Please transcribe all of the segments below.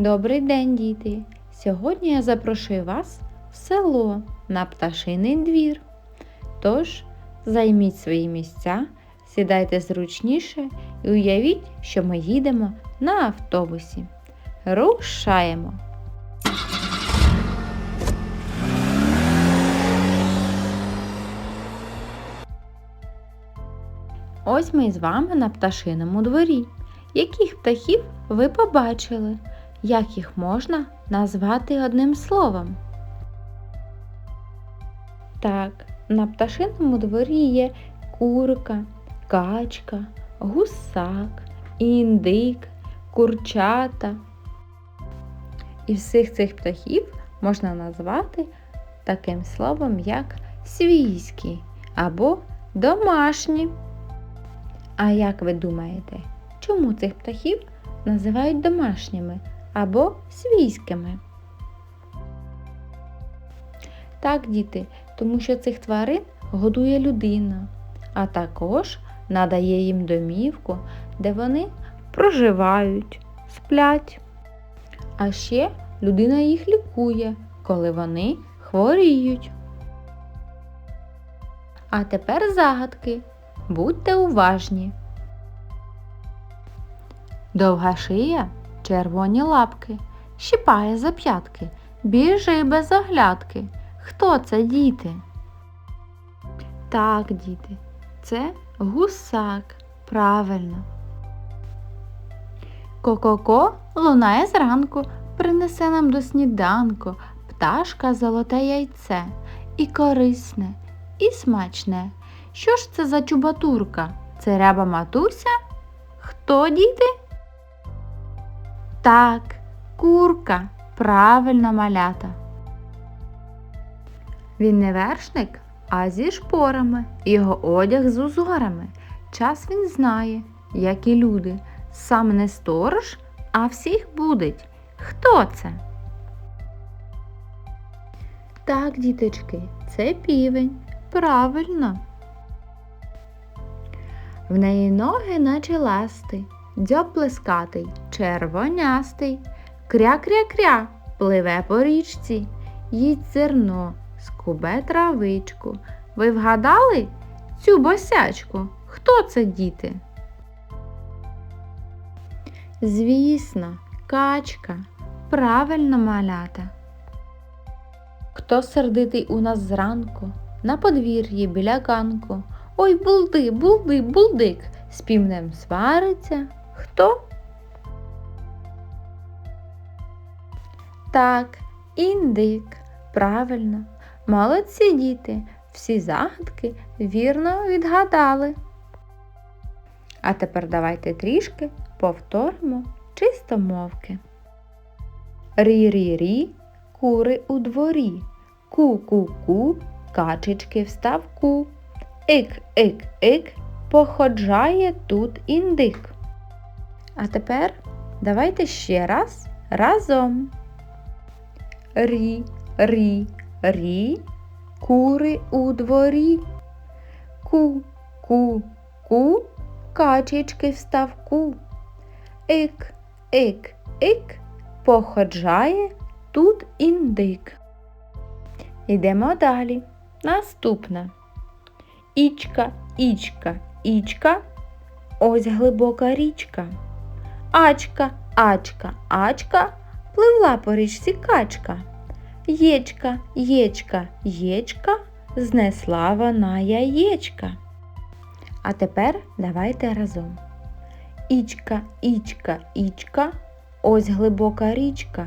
Добрий день, діти! Сьогодні я запрошую вас в село на пташиний двір. Тож займіть свої місця, сідайте зручніше і уявіть, що ми їдемо на автобусі. Рушаємо! Ось ми з вами на пташиному дворі. Яких птахів ви побачили? Як їх можна назвати одним словом? Так, на пташиному дворі є курка, качка, гусак, індик, курчата. І всіх цих птахів можна назвати таким словом, як свійські або домашні. А як ви думаєте, чому цих птахів називають домашніми або свійськими? Так, діти, тому що цих тварин годує людина, а також надає їм домівку, де вони проживають, сплять. А ще людина їх лікує, коли вони хворіють. А тепер загадки. Будьте уважні. Довга шия, червоні лапки, щипає за п'ятки, біжи без оглядки. Хто це діти? Так, діти, це гусак. Правильно. Ко-ко-ко лунає зранку, принесе нам до сніданку пташка золоте яйце, і корисне, і смачне. Що ж це за чубатурка? Це ряба матуся? Хто діти? Так, курка, правильно малята. Він не вершник, а зі шпорами, його одяг з узорами. Час він знає, як і люди. Сам не сторож, а всіх будить. Хто це? Так, діточки, це півень. Правильно. В неї ноги, наче ласти, дзьоб плескатий, червонястий, кря-кря-кря пливе по річці, їсть зерно, скубе травичку. Ви вгадали цю босячку? Хто це діти? Звісно, качка, правильно малята. Хто сердитий у нас зранку, на подвір'ї біля ганку? Ой, булди, булди, булдик, з півнем свариться. Хто? Так, індик. Правильно. Молодці діти. Всі загадки вірно відгадали. А тепер давайте трішки повторимо чистомовки. Рі-рі-рі, кури у дворі. Ку-ку-ку, качечки в ставку. Ик-ик-ик, походжає тут індик. А тепер давайте ще раз разом. Рі, рі, рі, кури у дворі. Ку, ку, ку, качечки в ставку. Ик, ик, ик, походжає тут індик. Йдемо далі. Наступне. Ічка, ічка, ічка, ось глибока річка. Ачка, ачка, ачка, пливла по річці качка. Єчка, єчка, єчка, знесла вона яєчка. А тепер давайте разом. Ічка, ічка, ічка, ось глибока річка.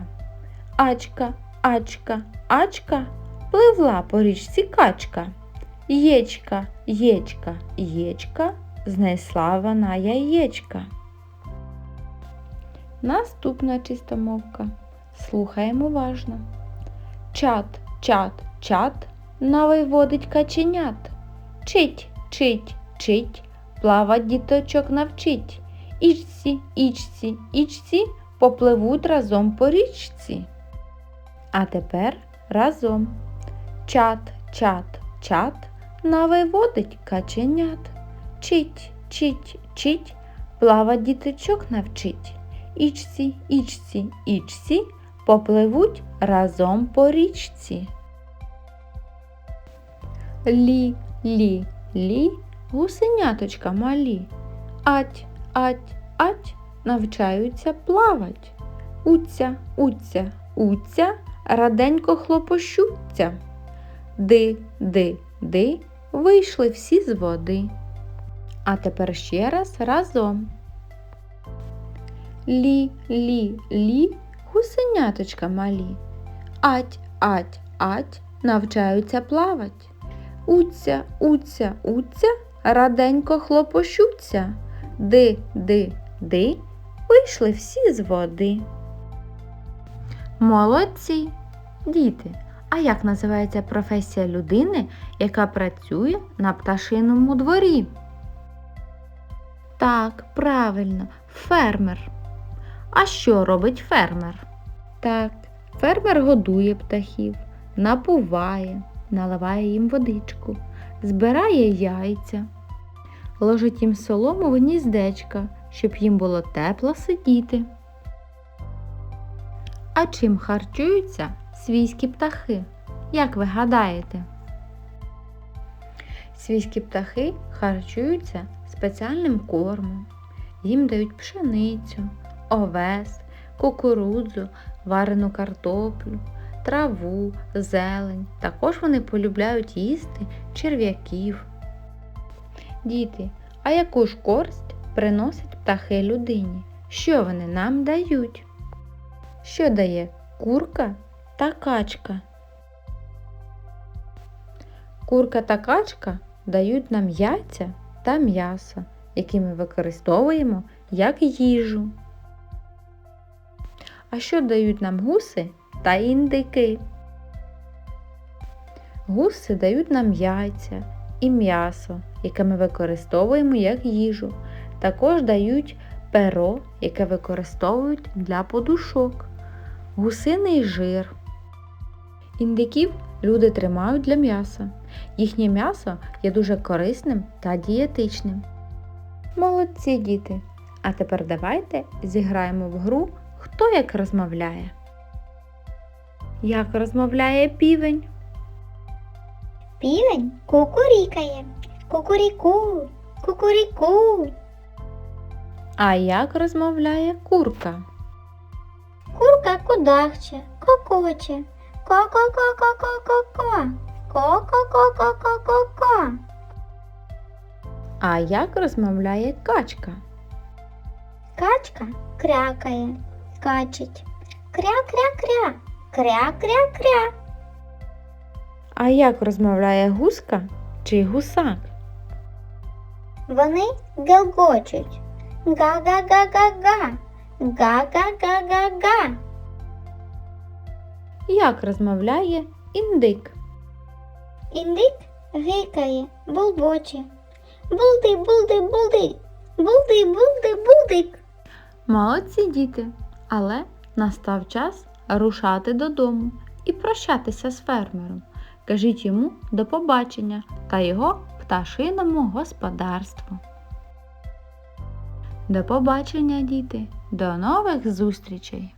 Ачка, ачка, ачка, пливла по річці качка. Єчка, єчка, єчка, знайшла вона яєчка. Наступна чистомовка. Слухаємо уважно. Чат, чат, чат, навиводить каченят. Чить, чить, чить, плавать діточок навчить. Ічці, ічці, ічці попливуть разом по річці. А тепер разом. Чат, чат, чат, навиводить каченят. Чить, чить, чить, плавать діточок навчить. Ічці, ічці, ічці попливуть разом по річці. Лі, лі, лі, гусеняточка малі. Ать, ать, ать, навчаються плавать. Уця, уця, уця, раденько хлопощуться. Ди, ди, ди, вийшли всі з води. А тепер ще раз разом. Лі, лі, лі, гусеняточка малі. Ать, ать, ать, навчаються плавать. Уця, уця, уця, раденько хлопощуться. Ди, ди, ди, вийшли всі з води. Молодці, діти. А як називається професія людини, яка працює на пташиному дворі? Так, правильно, фермер. А що робить фермер? Так, фермер годує птахів, напуває, наливає їм водичку, збирає яйця, ложить їм солому в гніздечка, щоб їм було тепло сидіти. А чим харчуються свійські птахи? Як ви гадаєте? Свійські птахи харчуються спеціальним кормом. Їм дають пшеницю, овес, кукурудзу, варену картоплю, траву, зелень. Також вони полюбляють їсти черв'яків. Діти, а яку ж користь приносять птахи людині? Що вони нам дають? Що дає курка та качка? Курка та качка дають нам яйця та м'ясо, які ми використовуємо як їжу. А що дають нам гуси та індики? Гуси дають нам яйця і м'ясо, яке ми використовуємо як їжу. Також дають перо, яке використовують для подушок, гусиний жир. Індиків люди тримають для м'яса. Їхнє м'ясо є дуже корисним та дієтичним. Молодці діти! А тепер давайте зіграємо в гру Хто як розмовляє. Як розмовляє півень? Півень кукурікає. Кукуріку, кукуріку. А як розмовляє курка? Курка кудахче, кокоче. Ко-ко-ко-ко-ко-ко-ко. Ко-ко-ко-ко-ко-ко. А як розмовляє качка? Качка крякає, скачить. Кря-кря-кря. Кря-кря-кря. А як розмовляє гуска чи гусак? Вони гелгочуть. Га-га-га-га-га. Га-га-га-га-га. Як розмовляє індик? Індик гикає, булбоче. Булди, булди, булди. Булди, булди, булдик. Молодці діти, але настав час рушати додому і прощатися з фермером. Кажіть йому до побачення та його пташиному господарству. До побачення, діти! До нових зустрічей!